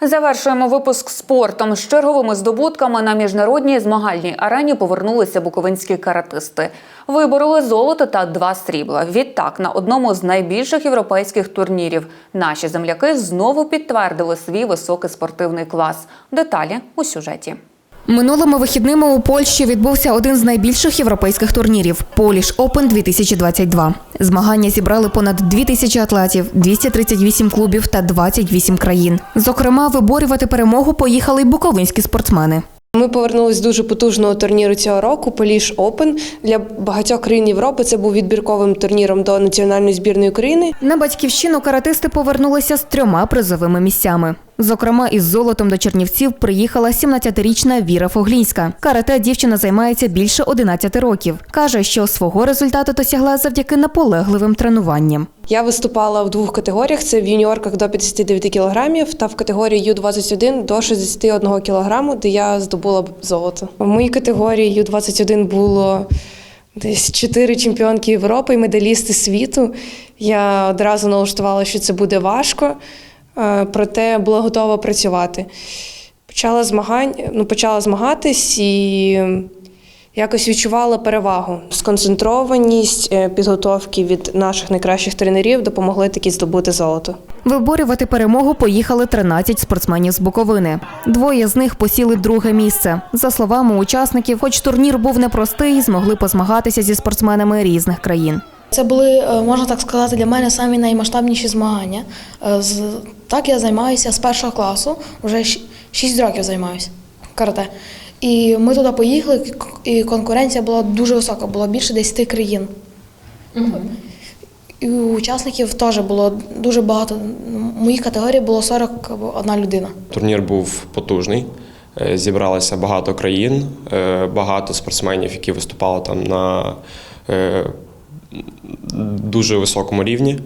Завершуємо випуск спортом. З черговими здобутками на міжнародній змагальній арені повернулися буковинські каратисти. Вибороли золото та два срібла. Відтак, на одному з найбільших європейських турнірів наші земляки знову підтвердили свій високий спортивний клас. Деталі у сюжеті. Минулими вихідними у Польщі відбувся один з найбільших європейських турнірів Polish Open 2022. Змагання зібрали понад 2 тисячі атлетів, 238 клубів та 28 країн. Зокрема, виборювати перемогу поїхали й буковинські спортсмени. Ми повернулись з дуже потужного турніру цього року Polish Open. Для багатьох країн Європи це був відбірковим турніром до національної збірної України. На батьківщину каратисти повернулися з трьома призовими місцями. Зокрема, із золотом до Чернівців приїхала 17-річна Віра Фоглінська. Карате дівчина займається більше 11 років. Каже, що свого результату досягла завдяки наполегливим тренуванням. Я виступала в двох категоріях: це в юніорках до 59 кілограмів та в категорії Ю-21 до 61 кілограму, де я здобула золото. В моїй категорії Ю-21 було десь чотири чемпіонки Європи і медалісти світу. Я одразу налаштувала, що це буде важко, проте була готова працювати. Почала змагань, ну, почала змагатись і якось відчувала перевагу. Сконцентрованість е, підготовки від наших найкращих тренерів допомогли таки здобути золото. Виборювати перемогу поїхали 13 спортсменів з Буковини. Двоє з них посіли друге місце. За словами учасників, хоч турнір був непростий, змогли позмагатися зі спортсменами різних країн. Це були, е, можна так сказати, для мене самі наймасштабніші змагання. Е, Так я займаюся з першого класу, вже 6 років займаюся карате. І ми туди поїхали, і конкуренція була дуже висока, було більше 10 країн. І у учасників теж було дуже багато. В моїй категорії було 41 людина. Турнір був потужний. Е, Зібралося багато країн, багато спортсменів, які виступали там на дуже високому рівні.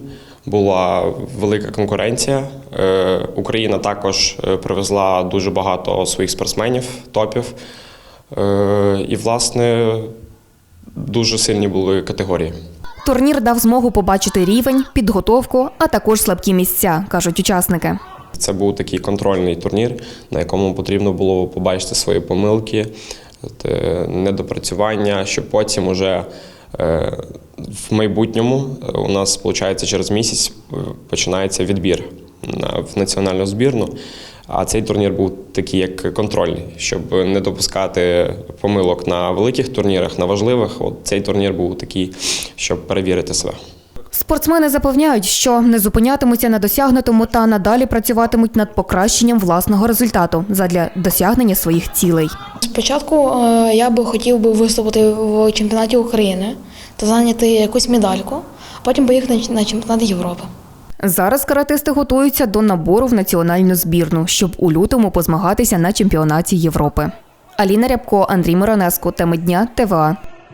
Була велика конкуренція. Е, Україна також е, привезла дуже багато своїх спортсменів, топів. Е, І, власне, дуже сильні були категорії. Турнір дав змогу побачити рівень, підготовку, а також слабкі місця, кажуть учасники. Це був такий контрольний турнір, на якому потрібно було побачити свої помилки, недопрацювання, щоб потім уже в майбутньому е, у нас, виходить, через місяць е, починається відбір в національну збірну. А цей турнір був такий як контрольний, щоб не допускати помилок на великих турнірах, на важливих. От цей турнір був такий, щоб перевірити себе. Спортсмени запевняють, що не зупинятимуться на досягнутому та надалі працюватимуть над покращенням власного результату задля досягнення своїх цілей. Спочатку е, я би хотів би виступити в чемпіонаті України та зайняти якусь медальку, а потім поїхати на- на чемпіонат Європи. Зараз каратисти готуються до набору в національну збірну, щоб у лютому позмагатися на чемпіонаті Європи. Аліна Рябко, Андрій Миронеско. Теми дня ТВА.